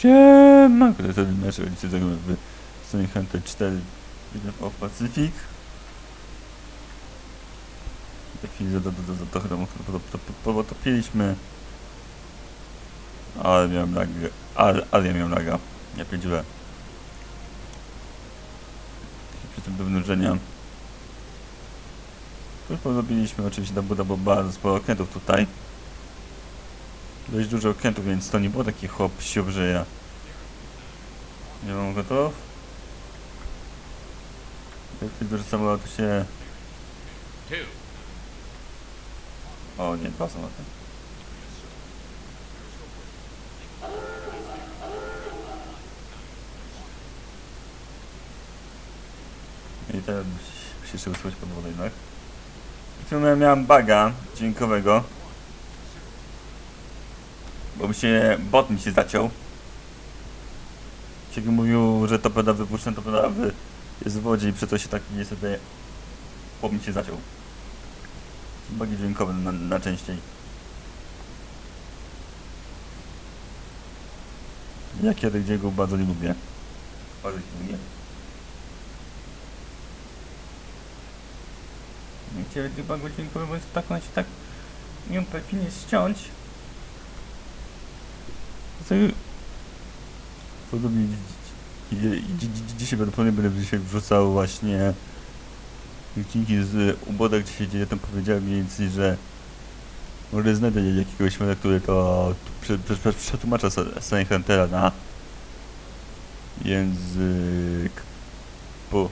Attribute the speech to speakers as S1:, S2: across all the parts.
S1: Siemanko, to jest nasz rodzice zagramy w Sonic Hunter 4 Widzę of Pacific. Potopiliśmy. Ale miałem lag, ale, ale ja miałem laga. Ja pierdziłem. Przy tym do wnurzenia. To już zrobiliśmy oczywiście Buda, bo bardzo sporo okrętów tutaj. Dość dużo okrętów, więc to nie było taki hop siup, że ja nie mam gotów. Jak ty dużo samolotu się... O nie, dwa samoloty. I teraz musi- musisz się usłyszeć pod wodą jednak. W tym miałem baga dźwiękowego. Bo mi się, bot mi się zaciął. Ciągle mówił, że to peda wypuszczę, to peda wy jest w wodzie i przez to się tak niestety chłop mi się zaciął. Bagi dźwiękowe na, na częściej. Ja kiedy gdzie go bardzo nie lubię. Bardzo nie lubię. Nie chciałem tych bagów dźwiękowych, bo jest tak, on się tak nie umie ściąć. Co... Podobnie dzi- dzi- dzi- dzi- dzisiaj prawdopodobnie będę dzisiaj wrzucał właśnie odcinki z uboda, gdzie się dzieje, tam powiedziałem mniej więcej, że może znajdę jakiegoś śmiela, który to prze- prze- prze- przetłumacza Sunny Huntera na język po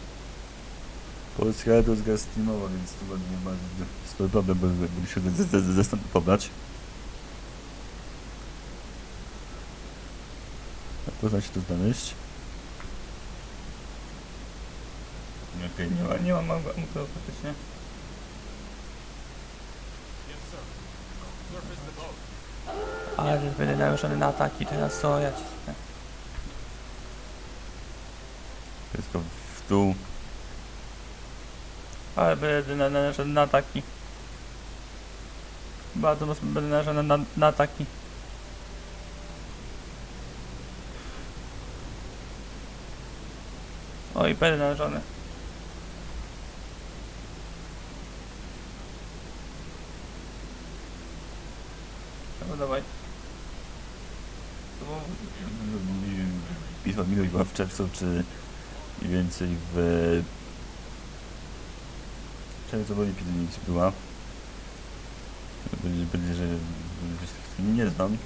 S1: polski, ale to jest gra streamowa, więc to będzie bardzo spory problem, bo będę się ze- można się to znaleźć? Okej, nie ma, nie ma małego faktycznie. Ale że będę naruszony na ataki, teraz co ja ci. Wszystko w dół. Ale będę na- narażony na ataki. Bardzo mocno będę narażony na, na ataki. Oj, będę narażony. No dawaj. Bitwa Miłość była w czerwcu, czy mniej więcej w... czerwcu bo epidemii była. Będzie, będzie, że nie znam.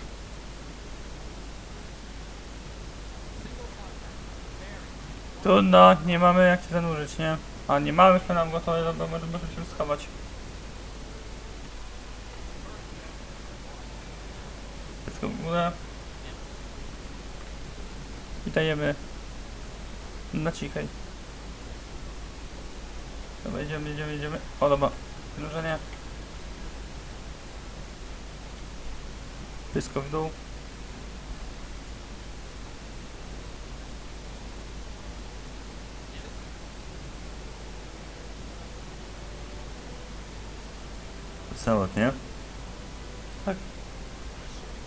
S1: Trudno, nie mamy jak się zanurzyć, nie? A nie mamy nam gotowe, może możemy się schować. Wszystko w górę. I dajemy na cichej. Dobra, jedziemy, jedziemy, jedziemy. O, dobra. Wynurzenie. Pysko w dół. Samolot, nie? Tak.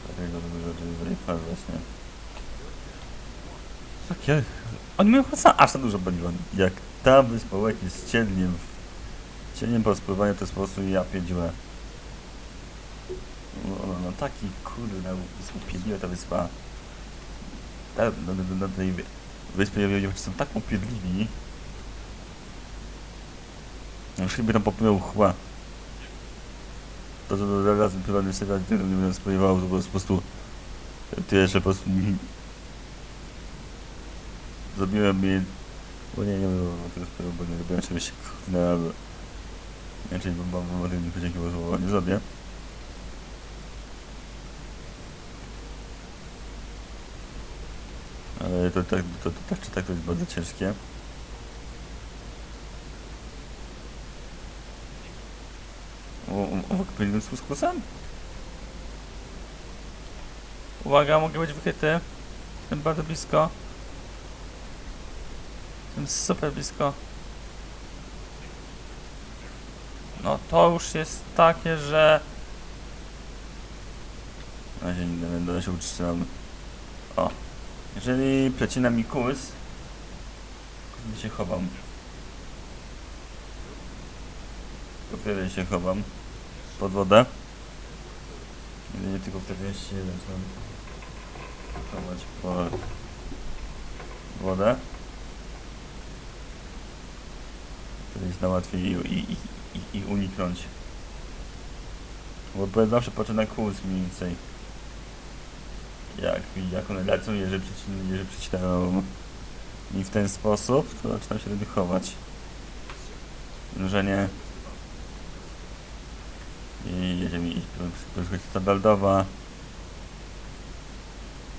S1: Takiego dużo fal właśnie. Tak, ja... Oni mają chyba aż za dużo paliwa. Jak ta wyspa Łek jest cielniem, cielniem po spływaniu, to jest po prostu ja pierdziłem. No, no, no taki kurde, na upierdliwa ta wyspa. Ta, na, na, na tej wy- wyspie ludzie są tak upierdliwi. No już chyba tam popłynął chła. To, że razem prywatny który nie będę spodziewał, to po prostu tyle, że po prostu. Zrobiłem mi... Bo nie, nie wiem, o tego sprawy, bo nie robiłem czegoś na... Inaczej bym wam o tym nie powiedział, bo nie zrobię. Ale to tak, to, to tak czy tak to jest bardzo ciężkie. O, o, o, powinienem z kuskusem? Uwaga, mogę być wychyty. Jestem bardzo blisko. Jestem super blisko. No to już jest takie, że... Na razie nie będę się utrzymał. O, Jeżeli przecina mi kurs, to się chowam. Wtedy się chowam. Pod wodę. Jedynie tylko wtedy się zaczynam chować pod wodę. Wtedy jest na łatwiej i, i, i, i, i uniknąć. Bo powiem zawsze patrzę na kurs mniej więcej. Jak, jak one lecą, jeżeli, przycin, jeżeli przycinają mi w ten sposób, to zaczynam się wtedy chować. Że nie. I jedzie mi przychodzi standardowa.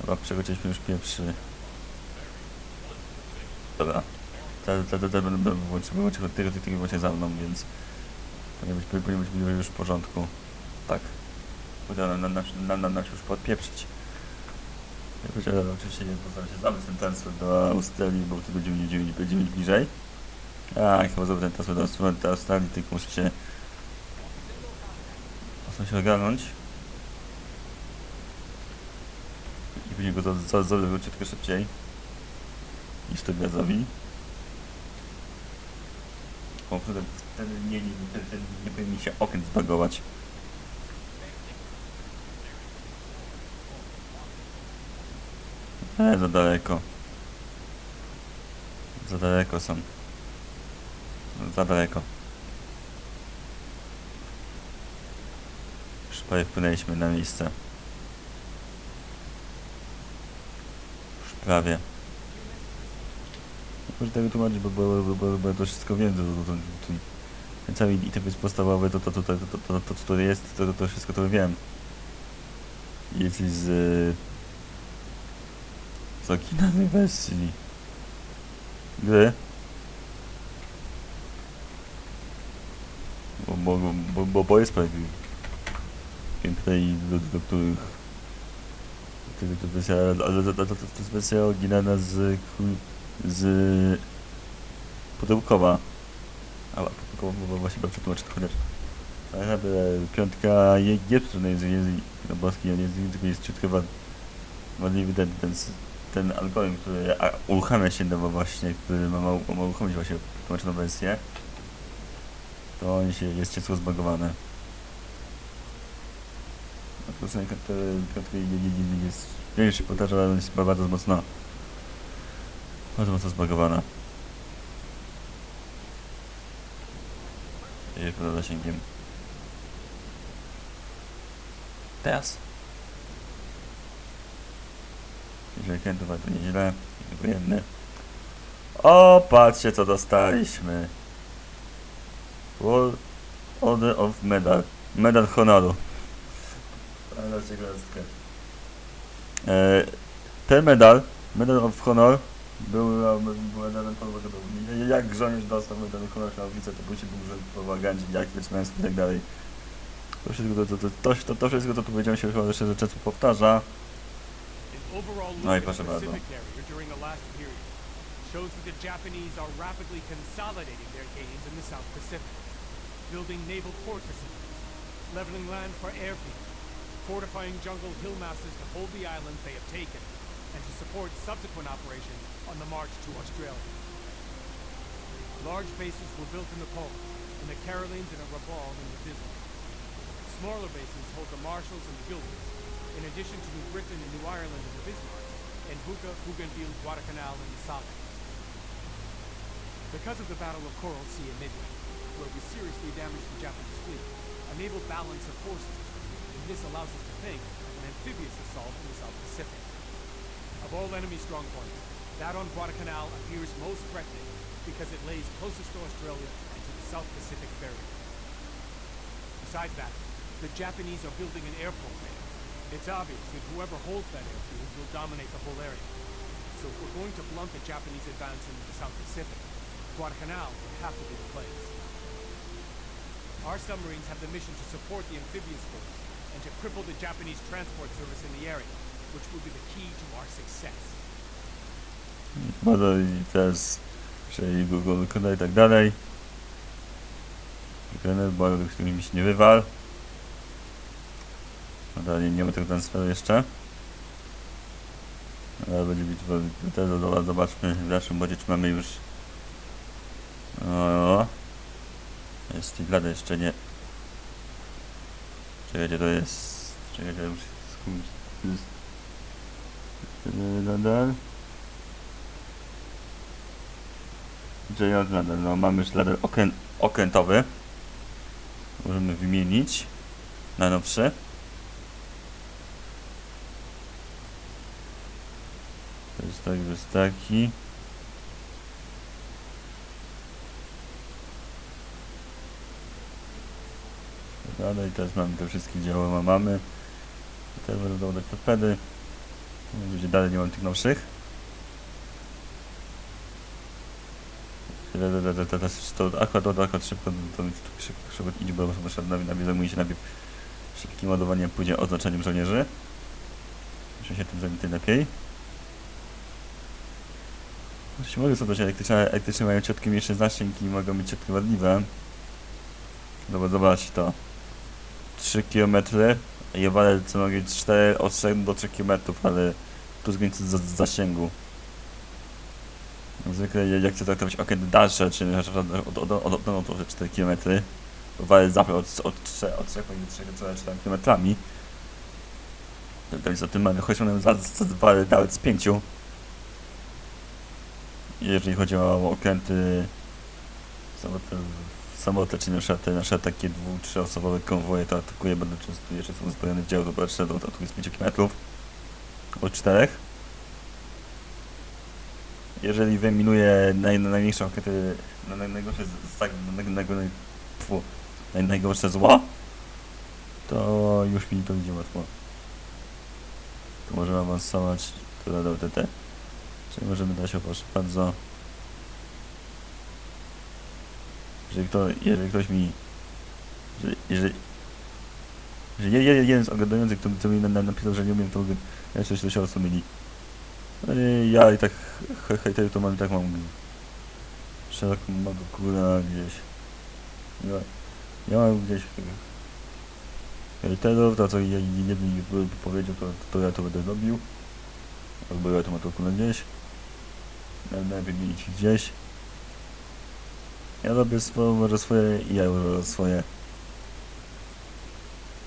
S1: Dobra, przegoczyliśmy już pierwszy. Dobra. Będę włączył tego tytułu właśnie za mną, więc powinien być, powinien być już w porządku. Tak. Udało nam, nam, nam, nam, już podpieprzyć. Ja powiedziałem, oczywiście nie postaram się zamknąć ten transfer do Australii, bo wtedy będziemy, będziemy, będziemy bliżej. A, chyba zrobię ten transfer do Australii tylko muszę się mocno się ogarnąć. I później go zrobię troszkę szybciej niż to gazowi. O, wtedy, wtedy nie, nie, wtedy, nie powinien się okien zbagować. E, za daleko. Za daleko są. Za daleko. Prawie wpłynęliśmy na miejsce. Już prawie. Nie Muszę tego tłumaczyć, bo, bo, bo, bo, bo to wszystko wiem. To, to, to, ten cały interfejs podstawowy, to, to, to, to, to, to, to, co to jest, to, to, to wszystko to wiem. Jeśli z... z oryginalnej wersji gry. Bo, bo, bo, bo, bo jest parę gameplay, do, do których to, to, wersja, ale to, to, to, to jest wersja oryginalna z z pudełkowa. A, pudełkowa, bo właśnie chyba przetłumaczę to chociaż. Ale piątka je- jest trudna jest, jest na boski, ale jest, tylko jest ciutko wad, wadliwy ten, ten, algorytm, który uruchamia się nowo właśnie, który ma, ma, uruchomić właśnie tłumaczoną wersję. To on się jest ciężko zbagowany. Po prostu piątka piątka nie- nie- nie- jest większy powtarza, ale jest bardzo mocno bardzo mocno zbagowana. Jest poza zasięgiem. Teraz. Jeżeli to nieźle. Wojenny. O, patrzcie co dostaliśmy. World Order of Medal. Medal honoru. Ciekawostka. E, ten medal, Medal of Honor, był, był medalem podwodowym. Jak żołnierz dostał medal honor na ulicę, to później był użył w propagandzie, jak być męskim i tak dalej. To wszystko, to, to, to, to, to, to wszystko, co tu powiedziałem się chyba jeszcze że często powtarza. No i proszę bardzo.
S2: Shows that the Japanese are rapidly consolidating their gains in the South Pacific, building naval facilities, leveling land for airfields, fortifying jungle hill masses to hold the islands they have taken, and to support subsequent operations on the march to Australia. Large bases were built in the Poles, in the Carolines, and at Rabaul in the Bismarck. Smaller bases hold the Marshalls and the Gilberts, in addition to New Britain and New Ireland and the Bismarck, and Buka, Bougainville, Guadalcanal, and the Salles. Because of the Battle of Coral Sea at Midway, where we seriously damaged the Japanese fleet, a naval balance of forces this allows us to think of an amphibious assault in the South Pacific. Of all enemy strong points, that on Guadalcanal appears most threatening because it lays closest to Australia and to the South Pacific barrier. Besides that, the Japanese are building an airport there. It's obvious that whoever holds that airfield will dominate the whole area. So if we're going to blunt the Japanese advance into the South Pacific, Guadalcanal will have to be the place. Our submarines have the mission to support the amphibious force and to cripple the Japanese transport service in the area, which will be the key to our success.
S1: Bardzo i teraz przejęli go, go wykona i tak dalej. Wykonane, bo z którymi mi się nie wywal. Dalej nie ma tego transferu jeszcze. Ale będzie bitwa. Teraz dobra, zobaczmy w naszym bodzie, czy mamy już. O, jest Tiglada jeszcze nie. Czekajcie, to jest. Czekajcie, już jest. Nadal. J nadal, no mamy już nadal okręt, okrętowy. Możemy wymienić na nowszy. To jest tak, to jest taki. Dobra, i teraz mamy te wszystkie działania, mamy. Teraz będą dodać torpedy. Będzie dalej nie mam tych nowszych. Tyle, To akurat, to akurat szybko, to szybko, szybko idzie, bo najpierw zajmuje się najpierw szybkim ładowaniem, później oznaczeniem żołnierzy. Muszę się tym zająć lepiej. Oczywiście mogę sobie dać elektryczne, elektryczne mają ciotki mniejsze zasięg i mogą być ciotki wadliwe. No bo zobacz to. 3 km owale co mogę być 4, od 4 do 3 km, ale tu z granicy za- zasięgu. Zwykle jak chcę traktować okręt dalsze, czyli na przykład od, od, od, od, od, od 4 km, owale zawsze od, od, 3, od 3 do 4 km. Więc o tym mamy choć one za, nawet z 5. Jeżeli chodzi o okręty samotne, samotne czy nasze, te nasze takie dwu, trzyosobowe konwoje, to atakuje bardzo często jeszcze są uzbrojone w dział zobaczne do ataku z 5 km od 4. Jeżeli wyminuje naj, najmniejsze okręty, na, na, najgorsze na, na, na, naj, fu, naj, najgorsze zło, to już mi to idzie łatwo. To możemy awansować do, do TT. Czyli możemy dać proszę bardzo. Jeżeli, kto, jeżeli ktoś mi. Jeżeli. Jeżeli, jeżeli je- je- jeden z oglądających, kto, kto mi na- na- napisał, że nie umiem, to. Ja coś do siebie. Ale ja i tak he- hejterów to mam i tak mam szeroką mogę kurę gdzieś. Ja, ja mam gdzieś hejterów, to co je- jeden powiedział, to, to ja to będę robił. Albo ja to ma to kurę gdzieś. Najlepiej mieć gdzieś. Ja robię swoje, może swoje i ja robię swoje.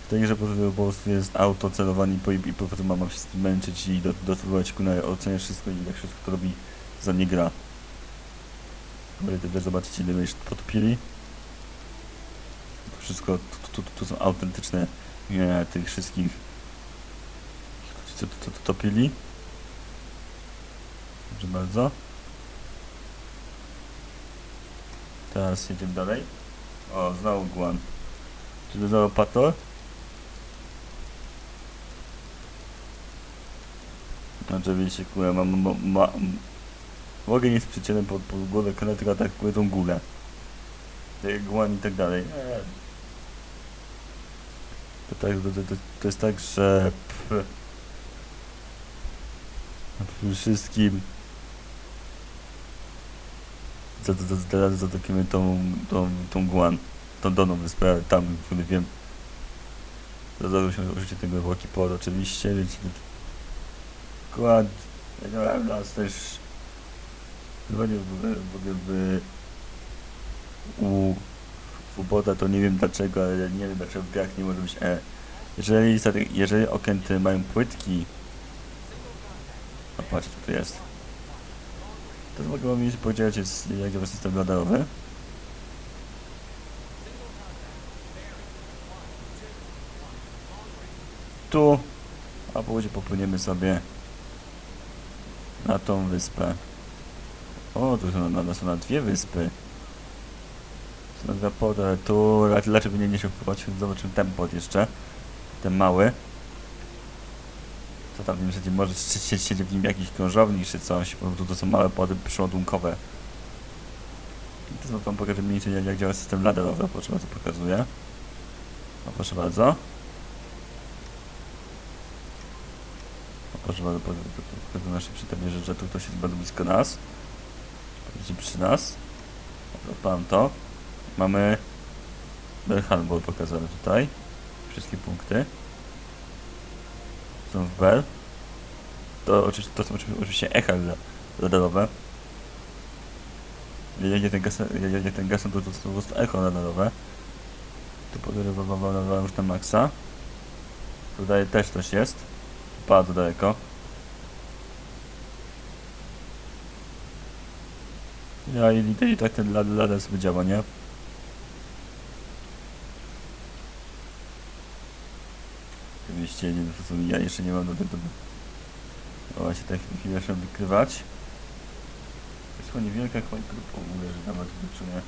S1: W tej grze po prostu- jest auto, celowanie i po, i po prostu mam wszystkich męczyć i do- dotywować ku na oceniać wszystko i jak wszystko to robi za mnie gra. Ale też zobaczyć ile już potopili. To wszystko, tu, tu, tu są autentyczne imiona tych wszystkich, co to, to, to topili. Proszę bardzo. Teraz jedziemy dalej. O, znowu Guan. Czy to znowu Pator? Oczywiście, kurwa, mam, ma, ma, mogę nie sprzeciwem pod, pod głowę kanał, tylko atakuję tą górę. Guan i tak dalej. To, tak, to, to, to jest tak, że przede wszystkim za, za, teraz tą, tą, tą Guan, tą dolną wyspę, tam, kiedy wiem. Zdarzyło się użycie tego Woki Pod oczywiście, więc Guan, ja nas też w ogóle w, ogóle w, u Fuboda, to nie wiem dlaczego, ale nie wiem dlaczego w grach nie może być E. Jeżeli, jeżeli okręty mają płytki, a patrz tu jest. To mogę wam już powiedzieć, jak działa system radarowy. Tu, a później popłyniemy sobie na tą wyspę. O, tu są na, są na dwie wyspy. Są na dwa porty, ale tu raczej, raczej by nie się wpływać, zobaczymy ten pod jeszcze. Ten mały. Co tam w nim siedzi? Może sie- sie- siedzi w nim jakiś krążownik czy coś, bo tu to są małe pody przyładunkowe. I Teraz wam pokażę mniej więcej jak, działa system radarowy, proszę bardzo pokazuję. O, proszę bardzo. O, proszę bardzo, pokażę pokażę naszej przytomnie, że, tu ktoś jest bardzo blisko nas. Będzie przy nas. Odpam to. Mamy Belhanbol pokazany tutaj. Wszystkie punkty. Są w Bel. to, oczywiście, to są oczywiście, echa radarowe. Jak ten gaz, jak ten gaz to, to, to prostu echo radarowe. Tu podrywałem już na maksa. Tutaj też coś jest. Bardzo daleko. Ja i, i tak ten lad- ladar sobie działa, nie? Nie, to są, ja jeszcze nie mam do tego. Właśnie tak chwilę jeszcze wykrywać. Jest chyba niewielka grupa w ogóle, że nawet wyczuję.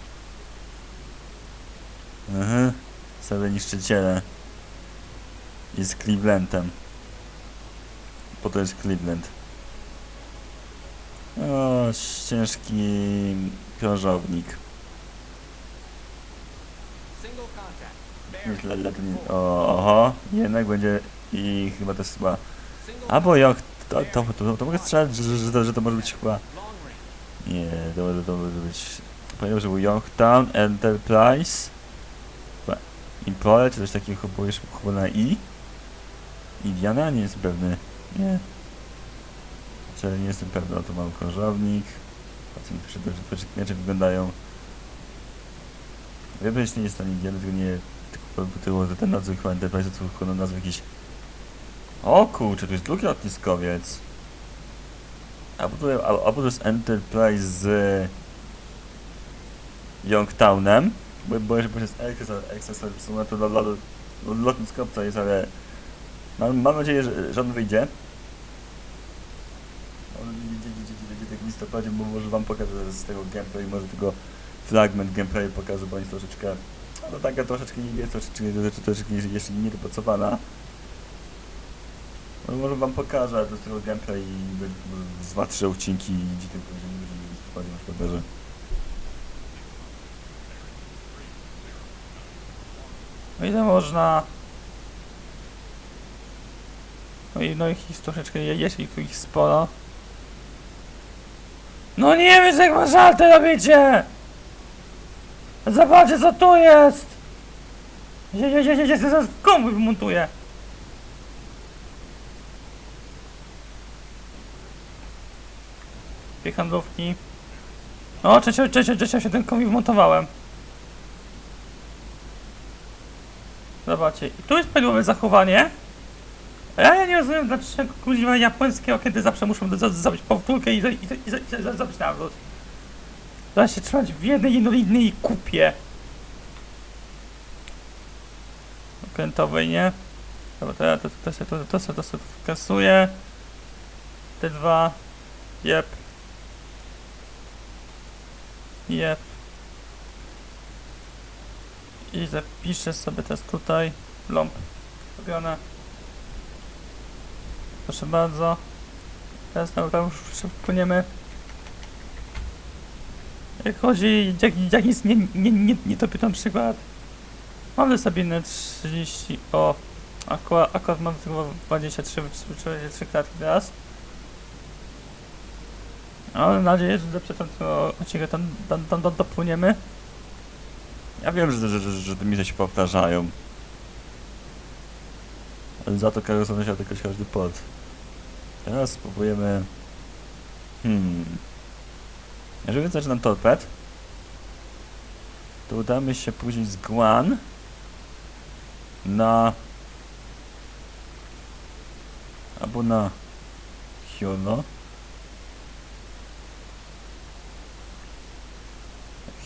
S1: Aha, sobie niszczyciele. Jest Clevelandem. Po to jest Cleveland. O, ciężki krążownik. Jest le- nie- O, oho, jednak będzie i chyba to jest chyba... Albo jak... To, to, to, to mogę strzelać, że, że, że, to, że to może być chyba... Nie, to, może- to może być... Pamiętam, że był Yorktown Enterprise. Impole, czy coś takiego chyba, już chyba na I. Indiana? Nie jestem pewny. Nie. Czyli nie jestem pewny, o to mam krążownik. Patrzę, że te miecze wyglądają. Wiem, że nie jest to Indiana, tylko nie... Tylko było, że ten nadzór chyba Enterprise to tylko na nazwę jakiś... O kurczę, to jest drugi lotniskowiec. Albo to, al- albo to jest Enterprise z Youngtownem, bo, bo jeszcze jest Access, są to dla, lotniskowca jest, ale mam, mam nadzieję, że, że on wyjdzie. On wyjdzie tak w listopadzie, bo może wam pokażę z tego gameplay, może tego fragment gameplay pokażę, bo jest troszeczkę, no taka troszeczkę nie jest, troszeczkę, troszeczkę, troszeczkę jeszcze nie dopracowana. No, może wam pokażę to z tego gameplay i z dwa, trzy odcinki, gdzie tylko będziemy będziemy w listopadzie na szkodarze. No ile można? No i no ich jest troszeczkę, je- jest ich tu ich sporo. No nie wiem, jak was żarty robicie! Zobaczcie co tu jest! Je, je, je, je, je, zaraz komu wmontuję! Dwie handlówki. O, trzecią, trzecią, trzecią się ten komi wmontowałem. Zobaczcie, i tu jest prawidłowe zachowanie. A ja, ja nie rozumiem dlaczego kuźwa japońskiego, kiedy zawsze muszą zrobić powtórkę i, i, i. Da się trzymać w jednej jednolitej kupie. Okrętowej, nie? Dobra, to ja to, to, to, to, to, to, sobie wkasuję. Te dwa. Jep. Jep. I zapiszę sobie teraz tutaj. Ląb. Robione. Proszę bardzo. Teraz na już płyniemy. Chodzi, jak, jak nic nie, nie, nie, nie to pytam przykład. Mam sobie na 30, o, akurat, akurat mam tylko 23, 23 klatki teraz. Mam nadzieję, że przed tym odcinka tam, tam, tam, tam dopłyniemy. Ja wiem, że, że, że, że te misje się powtarzają. Ale za to każdy musiał tylko każdy pod. Teraz spróbujemy... Hmm... Jeżeli zaczynam torped, to udamy się później z Guan na... albo na Hyono.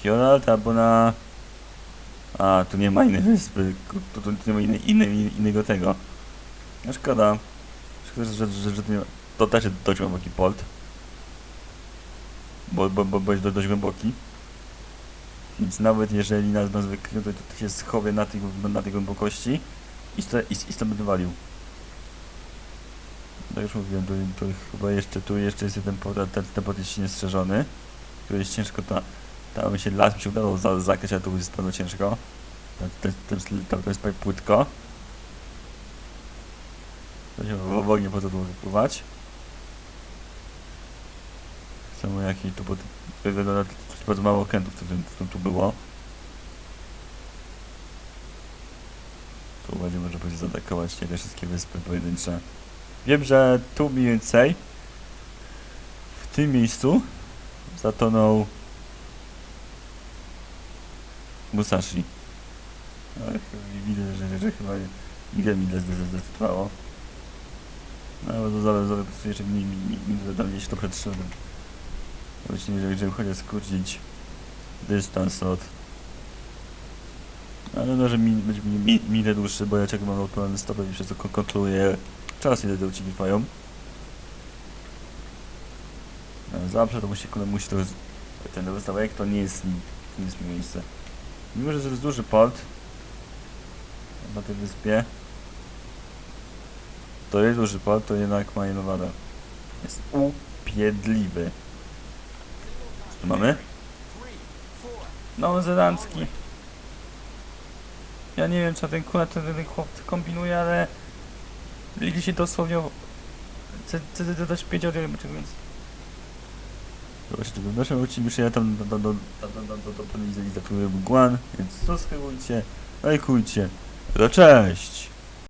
S1: Hyono albo na... A, tu nie ma innej wyspy, tu, tu nie ma innej, innej, innego tego. No szkoda. Szkoda, że, że, że ma. to też dość głęboki port. Bo, bo, bo, bo jest do- dość głęboki. Więc nawet jeżeli nas, nas wykryją, to, to się schowie na tej, na tej głębokości i, sto, i, i stąd będę walił. Tak już mówiłem, to, to chyba jeszcze tu jeszcze jest jeden port, ten, ten port jest niestrzeżony, który jest ciężko, ta, tam się las mi się udało za, zakryć, ale to jest pewno ciężko. Tam, tam, tam, tam to jest prawie płytko. To się w, ogóle po co tu wypływać. Samo jakiej tu to bardzo mało okrętów, co, tu było. Tu będzie można później zaatakować te wszystkie wyspy pojedyncze. Wiem, że tu mniej więcej w tym miejscu zatonął Musashi. Chyba widzę, że, że, chyba nie wiem ile zdecydowało. No ale to zależy, po prostu jeszcze mi, mi, mi, mi tam gdzieś to przetrzymam. Właśnie, że jeżeli chodzi skrócić dystans od... Ale może mi, być mi, mi, minę dłuższy, bo ja czekam mam odpalony stopę i przez to kon- kontroluję czas ile te odcinki. No, zawsze to musi, musi to... Ten rozstawek to nie jest, nie jest mi miejsce. Mimo, że to jest duży port na tej wyspie, to jest duży port, to jednak ma wadę. Jest upiedliwy. Tu mamy? Nowozelandzki. Ja nie wiem, co ten kurwa ten, ten chłop kombinuje, ale liczy się dosłownie o- co co ty też powiedział, nie wiem czego więc. Właśnie, w naszym odcinku ja tam do, do, do, do, do, do, do, do, do, Guan, więc subskrybujcie, lajkujcie. No cześć!